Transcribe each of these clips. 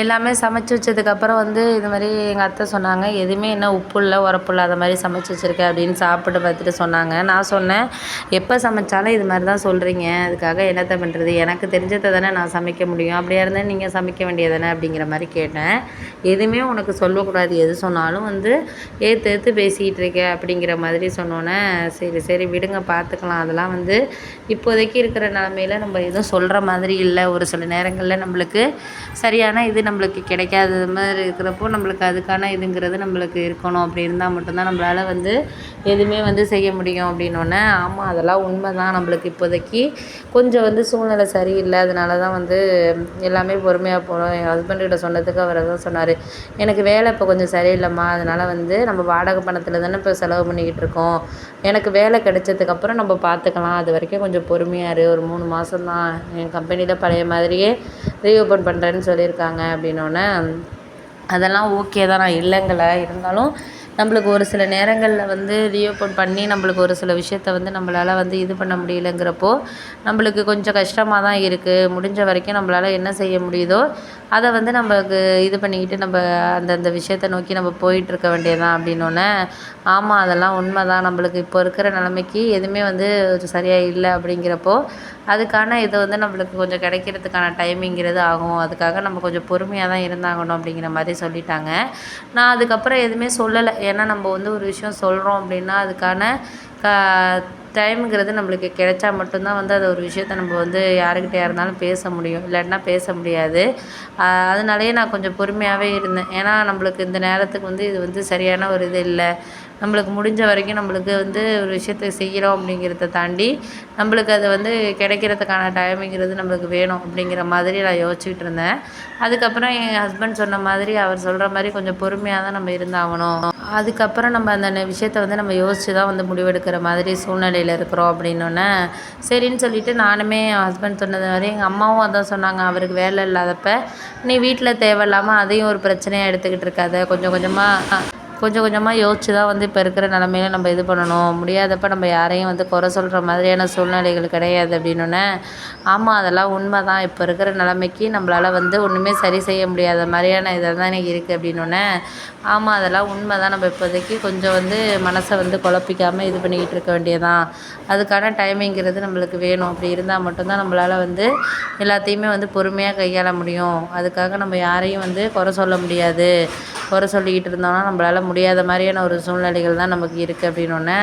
எல்லாமே சமைச்சு வச்சதுக்கப்புறம் வந்து இது மாதிரி எங்கள் அத்தை சொன்னாங்க எதுவுமே என்ன உப்பு இல்லை உரப்பு இல்லாத மாதிரி சமைச்சு வச்சுருக்க அப்படின்னு சாப்பிட்டு பார்த்துட்டு சொன்னாங்க. நான் சொன்னேன் எப்போ சமைச்சாலும் இது மாதிரி தான் சொல்கிறீங்க அதுக்காக என்னத்தை பண்ணுறது எனக்கு தெரிஞ்சதை தானே நான் சமைக்க முடியும். அப்படியா இருந்தால் நீங்கள் சமைக்க வேண்டியதானே அப்படிங்கிற மாதிரி கேட்டேன். எதுவுமே உனக்கு சொல்லக்கூடாது. எது சொன்னாலும் வந்து ஏற்று ஏற்று பேசிக்கிட்டு இருக்க அப்படிங்கிற மாதிரி சொன்னோன்னே சரி சரி விடுங்க பார்த்துக்கலாம். அதெல்லாம் வந்து இப்போதைக்கு இருக்கிற நிலமையில நம்ம எதுவும் சொல்கிற மாதிரி இல்லை. ஒரு சில நேரங்களில் நம்மளுக்கு சரியான இது நம்மளுக்கு கிடைக்காத மாதிரி இருக்கிறப்போ நம்மளுக்கு அதுக்கான இதுங்கிறது நம்மளுக்கு இருக்கணும். அப்படி இருந்தால் மட்டும்தான் நம்மளால் வந்து எதுவுமே வந்து செய்ய முடியும் அப்படின்னோடனே ஆமாம் அதெல்லாம் உண்மை தான் நம்மளுக்கு இப்போதைக்கு கொஞ்சம் வந்து சூழ்நிலை சரியில்லை. அதனால தான் வந்து எல்லாமே பொறுமையாக போகிறோம் என் ஹஸ்பண்ட்கிட்ட சொன்னதுக்கு அவர் தான் சொன்னார். எனக்கு வேலை இப்போ கொஞ்சம் சரியில்லைம்மா. அதனால் வந்து நம்ம வாடகை பணத்தில் தானே இப்போ செலவு பண்ணிக்கிட்டு இருக்கோம். எனக்கு வேலை கிடைச்சதுக்கப்புறம் நம்ம பார்த்துக்கலாம் அது வரைக்கும் கொஞ்சம் பொறுமையாக இரு. ஒரு மூணு மாதம் தான் என் கம்பெனியில் பழைய மாதிரியே ரீஓப்பன் பண்ணுறேன்னு சொல்லியிருக்காங்க. அப்படின்னோடனே அதெல்லாம் ஓகே தான் நான் இல்லைங்கல. இருந்தாலும் நம்மளுக்கு ஒரு சில நேரங்களில் வந்து ரீஓப்பன் பண்ணி நம்மளுக்கு ஒரு சில விஷயத்த வந்து நம்மளால் வந்து இது பண்ண முடியலைங்கிறப்போ நம்மளுக்கு கொஞ்சம் கஷ்டமாக தான் இருக்குது முடிஞ்ச வரைக்கும் நம்மளால் என்ன செய்ய முடியுதோ அதை வந்து நம்மளுக்கு இது பண்ணிக்கிட்டு நம்ம அந்தந்த விஷயத்த நோக்கி நம்ம போயிட்டுருக்க வேண்டியதான் அப்படின்னோடனே ஆமாம் அதெல்லாம் உண்மை தான் நம்மளுக்கு இப்போ இருக்கிற நிலமைக்கி எதுவுமே வந்து சரியாக இல்லை அப்படிங்கிறப்போ அதுக்கான இது வந்து நம்மளுக்கு கொஞ்சம் கிடைக்கிறதுக்கான டைமிங்கிறது ஆகும். அதுக்காக நம்ம கொஞ்சம் பொறுமையாக தான் இருந்தாகணும் அப்படிங்கிற மாதிரி சொல்லிட்டாங்க. நான் அதுக்கப்புறம் எதுவுமே சொல்லலை. ஏன்னா நம்ம வந்து ஒரு விஷயம் சொல்கிறோம் அப்படின்னா அதுக்கான க டைமுங்கிறது நம்மளுக்கு கிடைச்சா மட்டும்தான் வந்து அது ஒரு விஷயத்த நம்ம வந்து யாருக்கிட்டையா இருந்தாலும் பேச முடியும். இல்லாட்டினா பேச முடியாது. அதனாலேயே நான் கொஞ்சம் பொறுமையாகவே இருந்தேன். ஏன்னா நம்மளுக்கு இந்த நேரத்துக்கு வந்து இது வந்து சரியான ஒரு இது இல்லை. நம்மளுக்கு முடிஞ்ச வரைக்கும் நம்மளுக்கு வந்து ஒரு விஷயத்த செய்கிறோம் அப்படிங்கிறத தாண்டி நம்மளுக்கு அது வந்து கிடைக்கிறதுக்கான டைமிங்கிறது நம்மளுக்கு வேணும் அப்படிங்கிற மாதிரி நான் யோசிச்சுக்கிட்டு இருந்தேன். அதுக்கப்புறம் என் ஹஸ்பண்ட் சொன்ன மாதிரி அவர் சொல்கிற மாதிரி கொஞ்சம் பொறுமையாக தான் நம்ம இருந்தாகணும். அதுக்கப்புறம் நம்ம அந்த விஷயத்த வந்து நம்ம யோசித்து தான் வந்து முடிவெடுக்கிற மாதிரி சூழ்நிலை சூழ்நிலையில் இருக்கிறோம் அப்படின்னோடனே சரின்னு சொல்லிவிட்டு நானுமே என் ஹஸ்பண்ட் சொன்னது மாதிரி எங்கள் அம்மாவும் அதான் சொன்னாங்க அவருக்கு வேலை இல்லாதப்ப நீ வீட்டில் தேவையில்லாமல் அதையும் ஒரு பிரச்சனையாக எடுத்துக்கிட்டு இருக்காத கொஞ்சம் கொஞ்சமாக கொஞ்சம் கொஞ்சமாக யோசித்து தான் வந்து இப்போ இருக்கிற நிலமையில நம்ம இது பண்ணணும். முடியாதப்ப நம்ம யாரையும் வந்து குறை சொல்கிற மாதிரியான சூழ்நிலைகள் கிடையாது அப்படின்னோடனே ஆமாம் அதெல்லாம் உண்மை தான் இப்போ இருக்கிற நிலமைக்கி நம்மளால் வந்து ஒன்றுமே சரி செய்ய முடியாத மாதிரியான இதாக தான் எனக்கு இருக்குது அப்படின்னோடனே ஆமாம் அதெல்லாம் உண்மை தான் நம்ம இப்போதைக்கு கொஞ்சம் வந்து மனசை வந்து குழப்பிக்காமல் இது பண்ணிக்கிட்டு இருக்க வேண்டியதான் அதுக்கான டைமிங்கிறது நம்மளுக்கு வேணும். அப்படி இருந்தால் மட்டும்தான் நம்மளால் வந்து எல்லாத்தையுமே வந்து பொறுமையாக கையாள முடியும். அதுக்காக நம்ம யாரையும் வந்து குறை சொல்ல முடியாது. குறை சொல்லிக்கிட்டு இருந்தோம்னா நம்மளால் முடியாத மாதிரியான ஒரு சூழ்நிலைகள் தான் நமக்கு இருக்குது அப்படின்னோடனே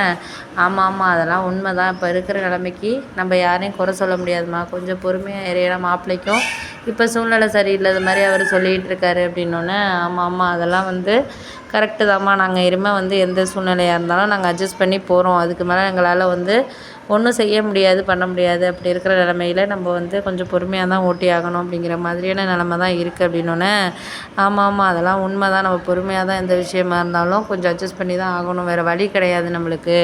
ஆமாம் ஆமாம் அதெல்லாம் உண்மை தான் இப்போ இருக்கிற நிலமைக்கி நம்ம யாரையும் குறை சொல்ல முடியாதும்மா. கொஞ்சம் பொறுமையாக இரு மாப்பிள்ளைக்கும் இப்போ சூழ்நிலை சரியில்லாத மாதிரி அவர் சொல்லிகிட்டு இருக்காரு அப்படின்னோடனே ஆமாம் ஆமாம் அதெல்லாம் வந்து கரெக்டு தான்மா நாங்கள் இனிமேல் வந்து எந்த சூழ்நிலையாக இருந்தாலும் நாங்கள் அட்ஜஸ்ட் பண்ணி போகிறோம் அதுக்கு மேலே எங்களால் வந்து ஒன்றும் செய்ய முடியாது பண்ண முடியாது. அப்படி இருக்கிற நிலமையில நம்ம வந்து கொஞ்சம் பொறுமையாக தான் ஓட்டி ஆகணும் அப்படிங்கிற மாதிரியான நிலமை தான் இருக்குது அப்படின்னோடனே ஆமாம் ஆமாம் அதெல்லாம் உண்மை தான் நம்ம பொறுமையாக தான் எந்த விஷயமா இருந்தாலும் கொஞ்சம் அட்ஜஸ்ட் பண்ணி தான் ஆகணும். வேறு வழி கிடையாது நம்மளுக்கு.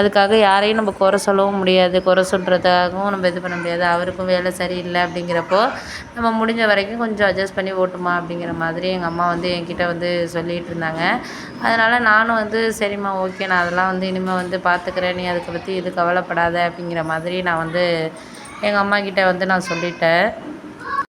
அதுக்காக யாரையும் நம்ம குறை சொல்லவும் முடியாது. குறை சொல்கிறதுக்காகவும் நம்ம இது பண்ண முடியாது. அவருக்கும் வேலை சரியில்லை அப்படிங்கிறப்போ நம்ம முடிஞ்ச வரைக்கும் கொஞ்சம் அட்ஜஸ்ட் பண்ணி ஓட்டுமா அப்படிங்கிற மாதிரி எங்கள் அம்மா வந்து என்கிட்ட வந்து சொல்லிகிட்டு இருந்தாங்க. அதனால் நானும் வந்து சரிம்மா ஓகே நான் அதெல்லாம் வந்து இனிமேல் வந்து பார்த்துக்கிறேன் நீ அதுக்கு பற்றி இது கவலைப்படாத அப்படிங்கிற மாதிரி நான் வந்து எங்கள் அம்மாக்கிட்ட வந்து நான் சொல்லிட்டேன்.